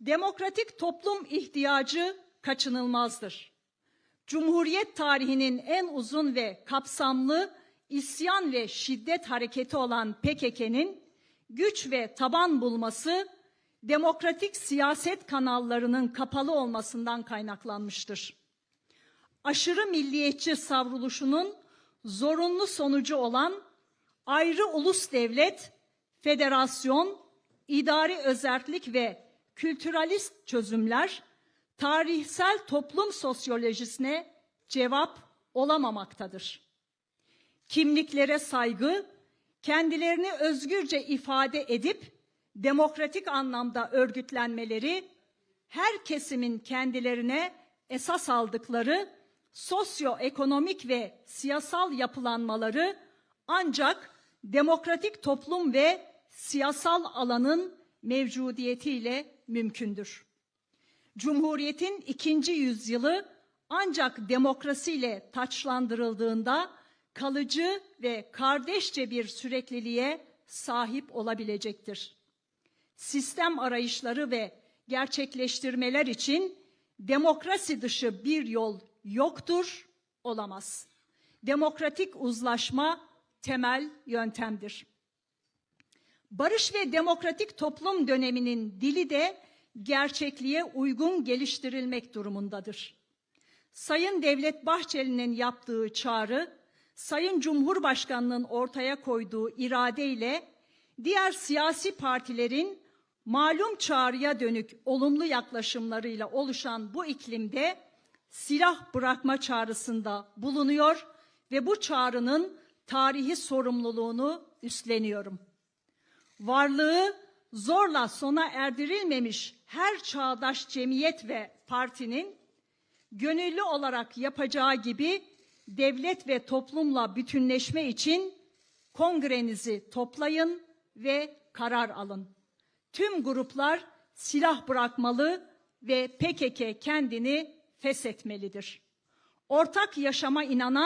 Demokratik toplum ihtiyacı kaçınılmazdır. Cumhuriyet tarihinin en uzun ve kapsamlı isyan ve şiddet hareketi olan PKK'nın güç ve taban bulması demokratik siyaset kanallarının kapalı olmasından kaynaklanmıştır. Aşırı milliyetçi savruluşunun zorunlu sonucu olan ayrı ulus devlet, federasyon, idari özerklik ve kültüralist çözümler tarihsel toplum sosyolojisine cevap olamamaktadır. Kimliklere saygı, kendilerini özgürce ifade edip demokratik anlamda örgütlenmeleri, her kesimin kendilerine esas aldıkları sosyoekonomik ve siyasal yapılanmaları ancak demokratik toplum ve siyasal alanın mevcudiyetiyle mümkündür. Cumhuriyetin ikinci yüzyılı ancak demokrasiyle taçlandırıldığında kalıcı ve kardeşçe bir sürekliliğe sahip olabilecektir. Sistem arayışları ve gerçekleştirmeler için demokrasi dışı bir yol yoktur, olamaz. Demokratik uzlaşma temel yöntemdir. Barış ve demokratik toplum döneminin dili de gerçekliğe uygun geliştirilmek durumundadır. Sayın Devlet Bahçeli'nin yaptığı çağrı, Sayın Cumhurbaşkanı'nın ortaya koyduğu iradeyle diğer siyasi partilerin malum çağrıya dönük olumlu yaklaşımlarıyla oluşan bu iklimde silah bırakma çağrısında bulunuyor ve bu çağrının tarihi sorumluluğunu üstleniyorum. Varlığı zorla sona erdirilmemiş her çağdaş cemiyet ve partinin gönüllü olarak yapacağı gibi devlet ve toplumla bütünleşme için kongrenizi toplayın ve karar alın. Tüm gruplar silah bırakmalı ve PKK kendini feshetmelidir. Ortak yaşama inanan